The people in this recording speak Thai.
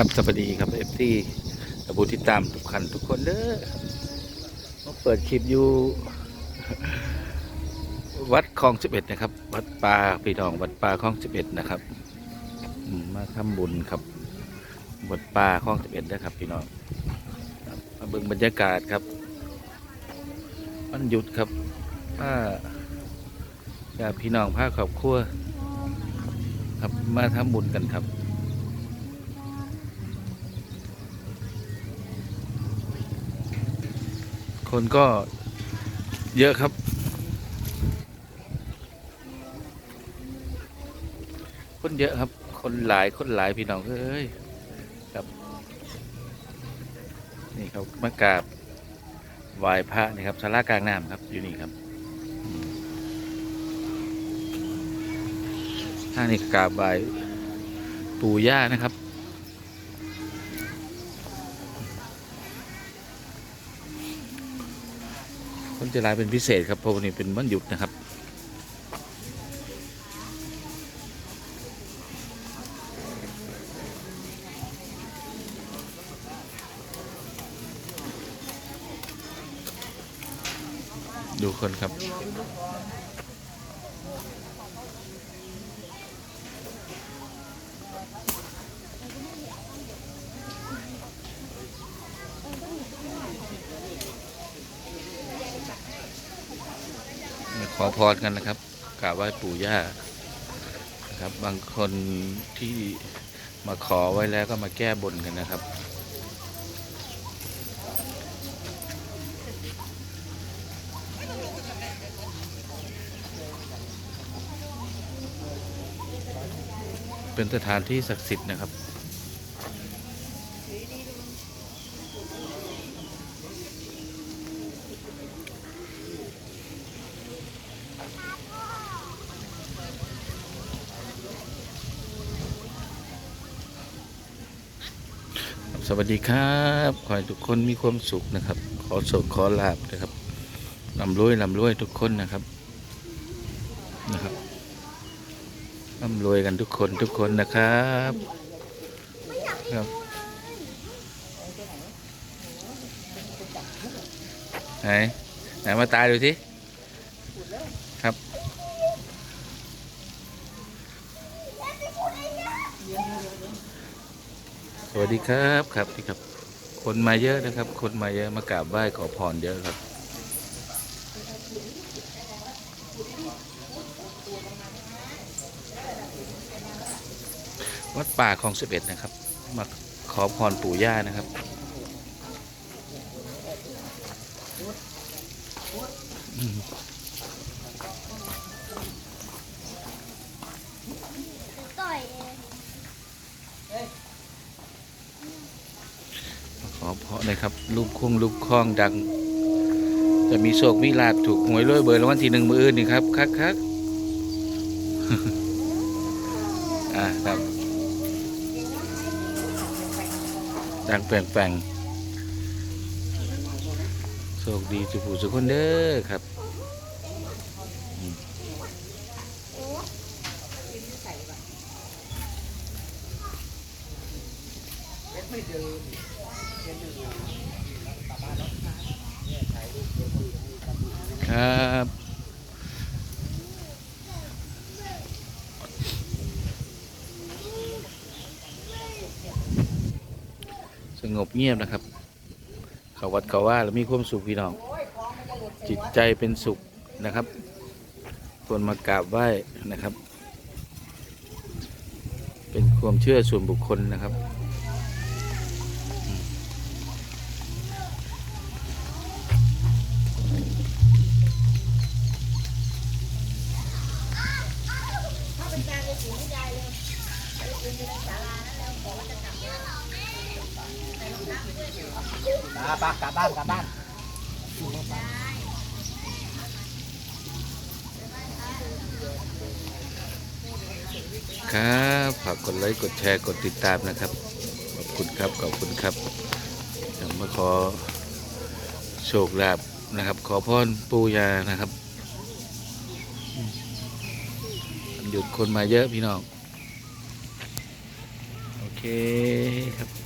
ครับสวัสดีครับเอฟซีระบุติตามทุกคันทุกคนเด้อมาเปิดคลิปอยู่ วัดคลองสิบเอ็ดนะครับ วัดป่าพี่น้องวัดป่าคลองสิบเอ็ดนะครับมาทำบุญครับวัดป่าคลองสิบเอ็ดนะครับ พี่น้องมาเบิ่งบรรยากาศครับวันหยุดครับผ้าญาติพี่น้องผ้าครอบครัวครับมาทำบุญกันครับ คนก็เยอะครับ คนเยอะครับ คนหลายคนหลายพี่น้องเอ้ยครับ นี่เขามากราบไหว้พระนี่ครับสารากลางน้ำครับอยู่นี่ครับท่านี่กราบไหว้ปู่ย่านะครับ คนจะลายเป็นพิเศษครับเพราะวันนี้เป็นวันหยุดนะครับดูคนครับ ขอพรกันนะครับกราบไหว้ปู่ย่านะครับ บางคนที่มาขอไว้แล้วก็มาแก้บนกันนะครับเป็นสถานที่ศักดิ์สิทธิ์นะครับ สวัสดีครับ ขอให้ทุกคนมีความสุขนะครับ ขอโชคขอลาบนะครับลำรวยลำรวยทุกคนนะครับนะครับลำรวยกันทุกคนทุกคนนะครับครับไหนไหนมาตายดูสิครับ สวัสดีครับครับพี่ครับ คนมาเยอะนะครับ คนมาเยอะมากราบไหว้ขอพรเยอะครับ วัดป่าคลองสิบเอ็ดนะครับ มาขอพรปู่ย่านะครับอืม เพราะเลยครับรูปคุ้งรูปคล้องดัง จะมีโชคมีลาบถูกหวยรวยเบอร์รางวัลที่หนึ่งมืออื่นนี่ครับคักคักอ่าครับดังแปลงแปลงโชคดีสุผู้สุคนเด้อครับไม่เจอ ครับสงบเงียบนะครับ เขาวัดเขาว่าแล้วมีความสุขพี่น้อง จิตใจเป็นสุขนะครับควรมากราบไหว้นะครับ เป็นความเชื่อส่วนบุคคลนะครับ กลับบ้านกลับบ้านกลับบ้านครับฝากกดไลค์กดแชร์กดติดตามนะครับ ขอบคุณครับขอบคุณครับเดี๋ยวมาขอโชคลาภนะครับ ขอพรปูยานะครับอืม วันหยุดคนมาเยอะพี่น้อง โอเคครับ